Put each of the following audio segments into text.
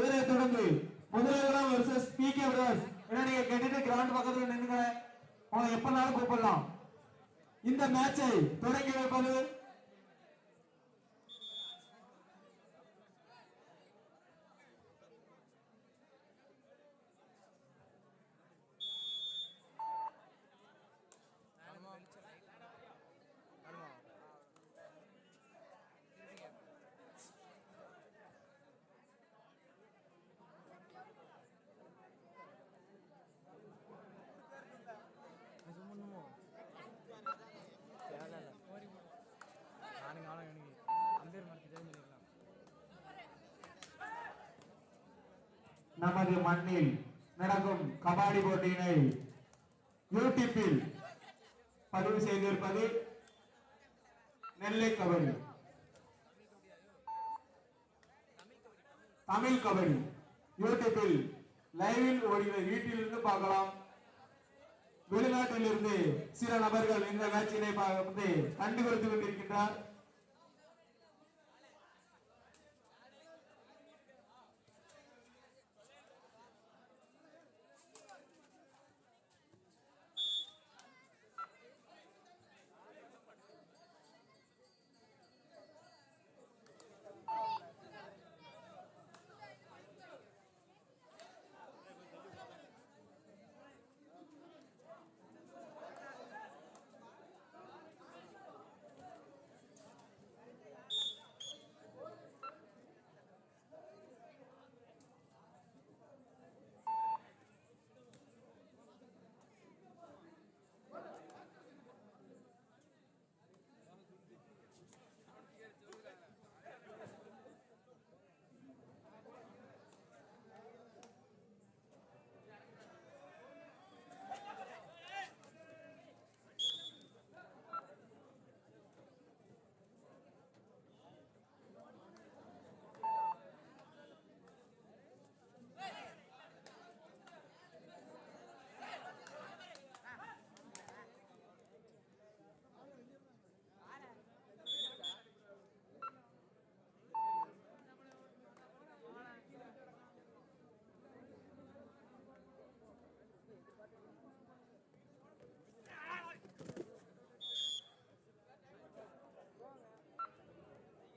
தொடர்ந்து முதலிடம் versus PK brothers ஏன்னா நீங்க கேட்டுட்டு கிரவுண்ட் பக்கத்துல நின்னுங்க உங்களை எப்பனாலும் கூப்பிடலாம். இந்த மேட்சை தொடங்கி வைப்பது நமது மண்ணில் நடக்கும் கபாடி போட்டியினை யூடியூப்பில் பதிவு செய்திருப்பது நெல்லை கபடி. தமிழ் கபடி. யூடியூப்பில் லைவில் ஓடிய வீட்டிலிருந்து பார்க்கலாம். வெளிநாட்டில் இருந்து சில நபர்கள் இந்த மேட்சினை வந்து கண்டுபிடித்து கொண்டிருக்கின்றார்.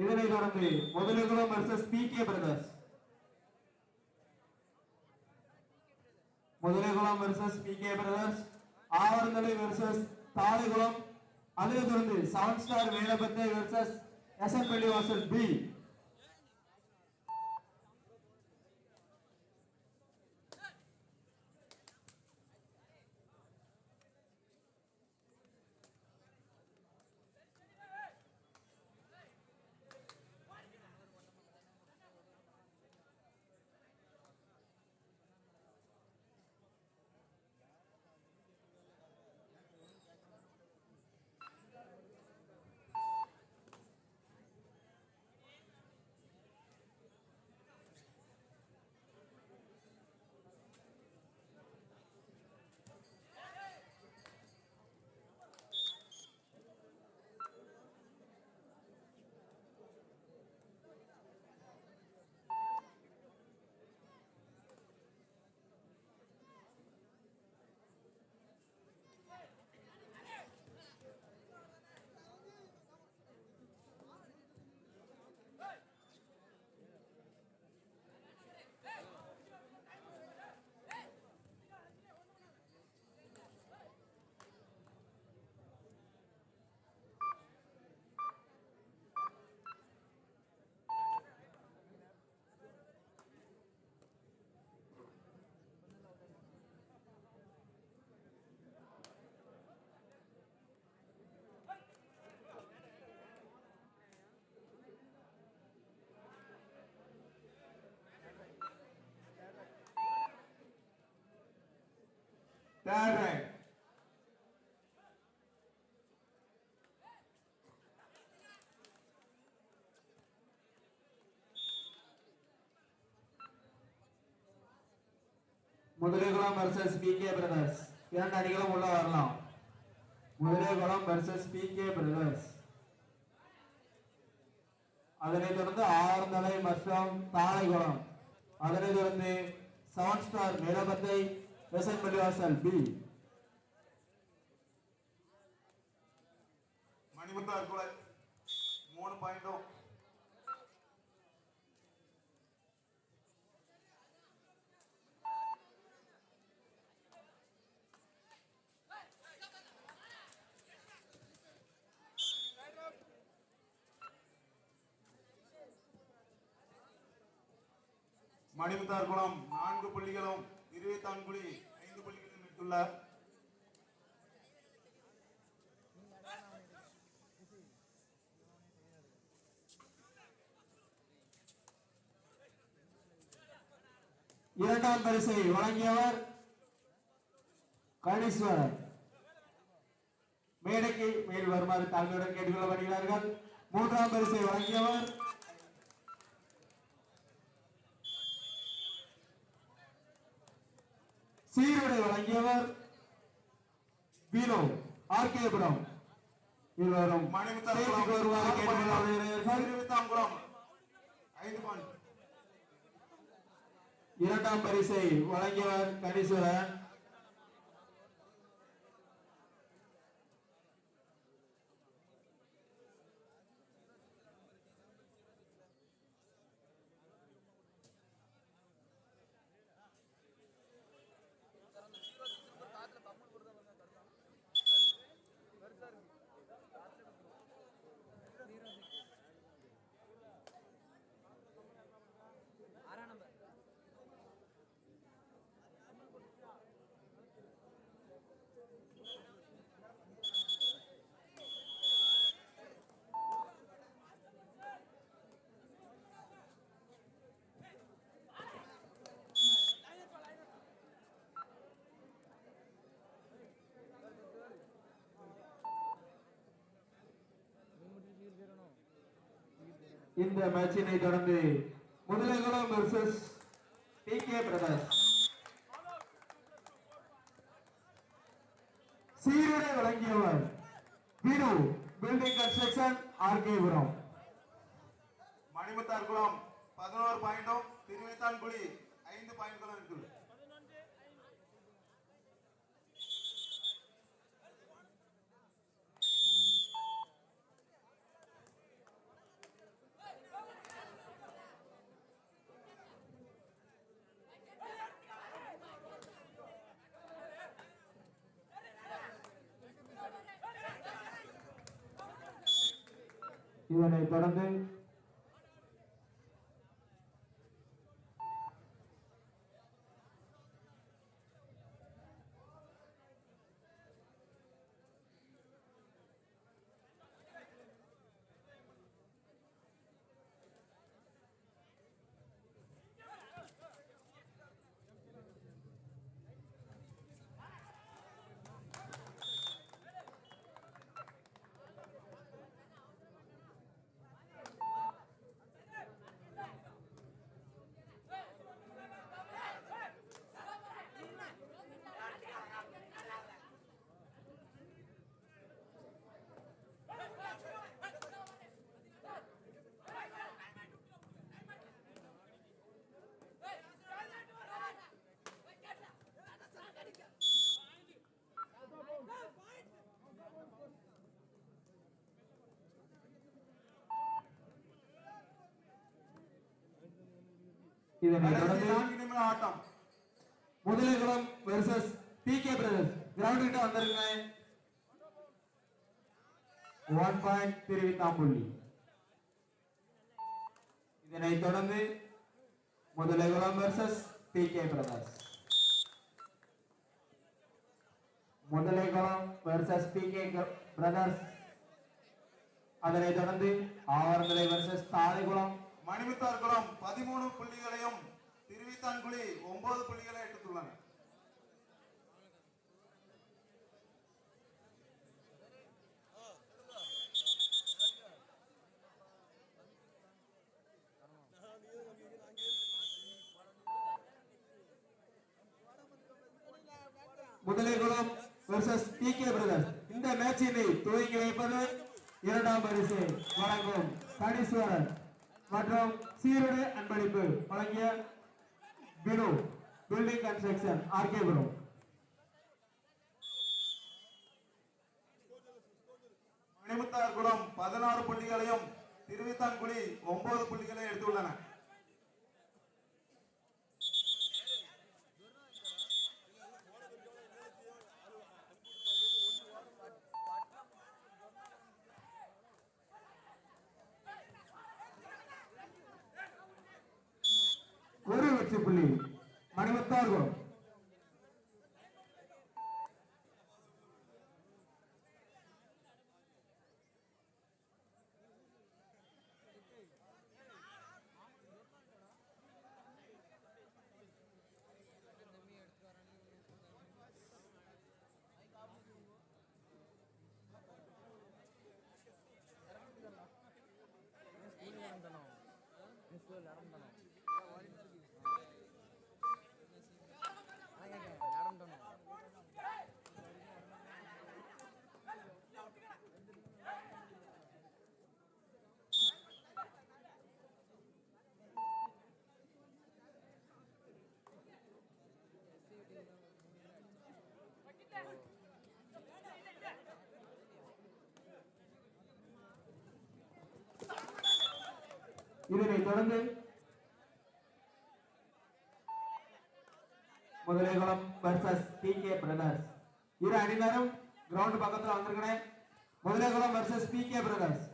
இதனை தொடர்ந்து Muthalukulam versus P K brothers Muthalikulam versus P K brothers Avarthalai versus Thalikulam அதனை தொடர்ந்து seven star Velapathai versus S N Pallivasal P Third rank. Muthalikulam versus P K brothers இரண்டு அணிகளும் உள்ள வரலாம். Muthalikulam versus P K brothers அதனைத் தொடர்ந்து ஆறுந்தலை மற்றும் தாழைகுளம் அதனைத் தொடர்ந்து செவன் ஸ்டார் மேலபத்தை வெசன் பள்ளிவாசல் பி மணிமுத்தார் குலை மூணு பாயிண்டும் மணிமுத்தார் குளம் நான்கு புள்ளிகளும் இருபத்தான்குழி ஐந்து புள்ளிகள் எடுத்துள்ளார் இரண்டாம் பரிசை வழங்கியவர் கணீஸ்வரர் மேடைக்கு மேல் வருமாறு தாழ்மையுடன் கேட்டுக்கொள்ளப்படுகிறார்கள். மூன்றாம் பரிசை வழங்கியவர் சீருடை வழங்கியவர் பீனோ ஆர்கேபுரம் இருவரும் இரண்டாம் பரிசை வழங்கியவர் கணீஸ்வரன். இந்த மேட்சினை தொடர்ந்து Muthalakulam versus T K Prakash. சீருடை வழங்கியவர் வீடு பில்டிங் கன்ஸ்ட்ரக்ஷன் ஆர்கேபுரம் மணிமுத்தார்குளம் பதினோரு பாயிண்டும் திருவித்தான்குழி ஐந்து பாயிண்ட்களும் இருக்குது. இதனைத் தொடர்ந்து கடைசி தொடர்ந்து ஆட்டம். Muthalaikulam versus T K Brothers ground கிட்ட வந்திருங்க. ஒன் பாயிண்ட் திருவித்தாம்புள்ளி இதனைத் தொடர்ந்து Muthalaikulam versus T K Brothers Muthalaikulam versus T K Brothers அதனைத் தொடர்ந்து ஆவரந்தலை வெர்சஸ் தாழைகுளம் மணிமுத்தார் குளம் பதிமூணு புள்ளிகளையும் திருவித்தான்குழி ஒன்பது புள்ளிகளை எடுத்துள்ளன. முதலைகுளம் வெர்சஸ் டி கே இந்த மேட்சினை துவங்கி வைப்பது இரண்டாம் பரிசு வழங்கும் கணீஸ்வரன் மற்றும் சீருடை அன்பளிப்பு வழங்கிய வினு பில்டிங் கன்ஸ்ட்ரக்ஷன் ஆர்கேபுரம் மணிமுத்தார்குளம் பதினாறு புள்ளிகளையும் திருவித்தான்குழி ஒன்பது புள்ளிகளையும் எடுத்துள்ளன. la roba இதனைத் தொடர்ந்து Muthalaikulam versus T K Brothers இரு அணியினரும் கிரவுண்ட் பக்கத்துல வந்திருக்கிறேன். Muthalaikulam versus P K Brothers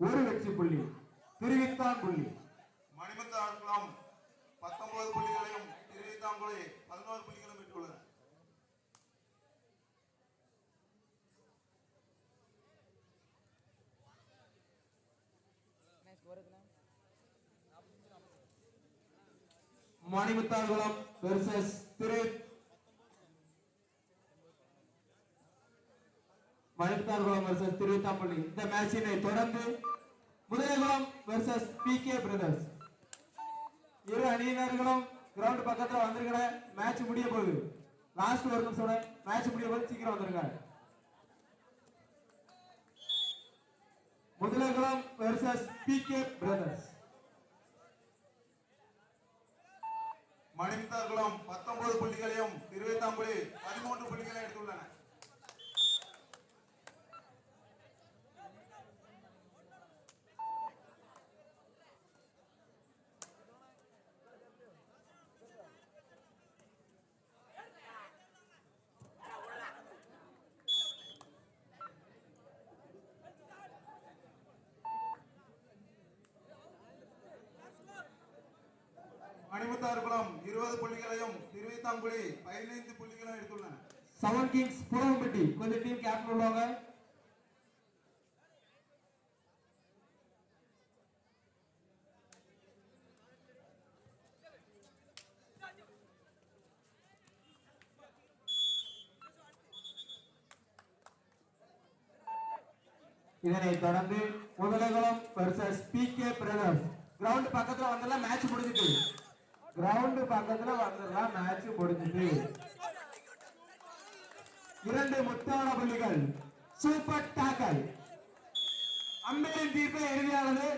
ஒரு வெற்றி புள்ளி திருவித்தான் புள்ளி மணிமுத்தார்குளம் பத்தொன்பது புள்ளிகளையும் திருவித்தான்குழி பதினோரு புள்ளிகளும் பெற்றுள்ளன மணிமுத்தாங்குளம் மணிமுத்தார்குளம் வெர்சஸ் திரு மணிமுத்தாங்குளம் வெர்சஸ் திருவித்தாம்பள்ளி இந்த மேட்சினை தொடர்ந்து Muthalakulam versus P K Brothers இரு அணியினர்களும் கிரவுண்ட் பக்கத்துல வந்திருக்கிற மேட்ச் முடிய போகுது. லாஸ்ட் ஒரு நிமிஷம் மேட்ச் முடிய போது சீக்கிரம் வந்துருங்க. Muthalaikulam versus P K Brothers பத்தொன்பது புள்ளிகளையும் திருவித்தான்குழி பதிமூன்று புள்ளிகளையும் எடுத்துள்ளன மணிமுத்தார்குளம் இருபது புள்ளிகளையும் தம்புடி பதினைந்து புள்ளிகளும் எடுத்துள்ளன. செவன் கிங்ஸ் புறவம்பட்டி கொஞ்சம் டீம் கேப்டன் உள்ளவங்க. இதனை தொடர்ந்து Muthalagam P K Brothers ground பக்கத்துல வந்தெல்லாம் மேட்ச் முடிஞ்சிட்டு. கிரவுண்ட் பக்கத்துல வந்துடலாம் மேட்ச் முடிஞ்சது. இரண்டு முத்தான புள்ளிகள். சூப்பர் டாக்கல் அம்பேரின் தீர்ப்பு இறுதியானது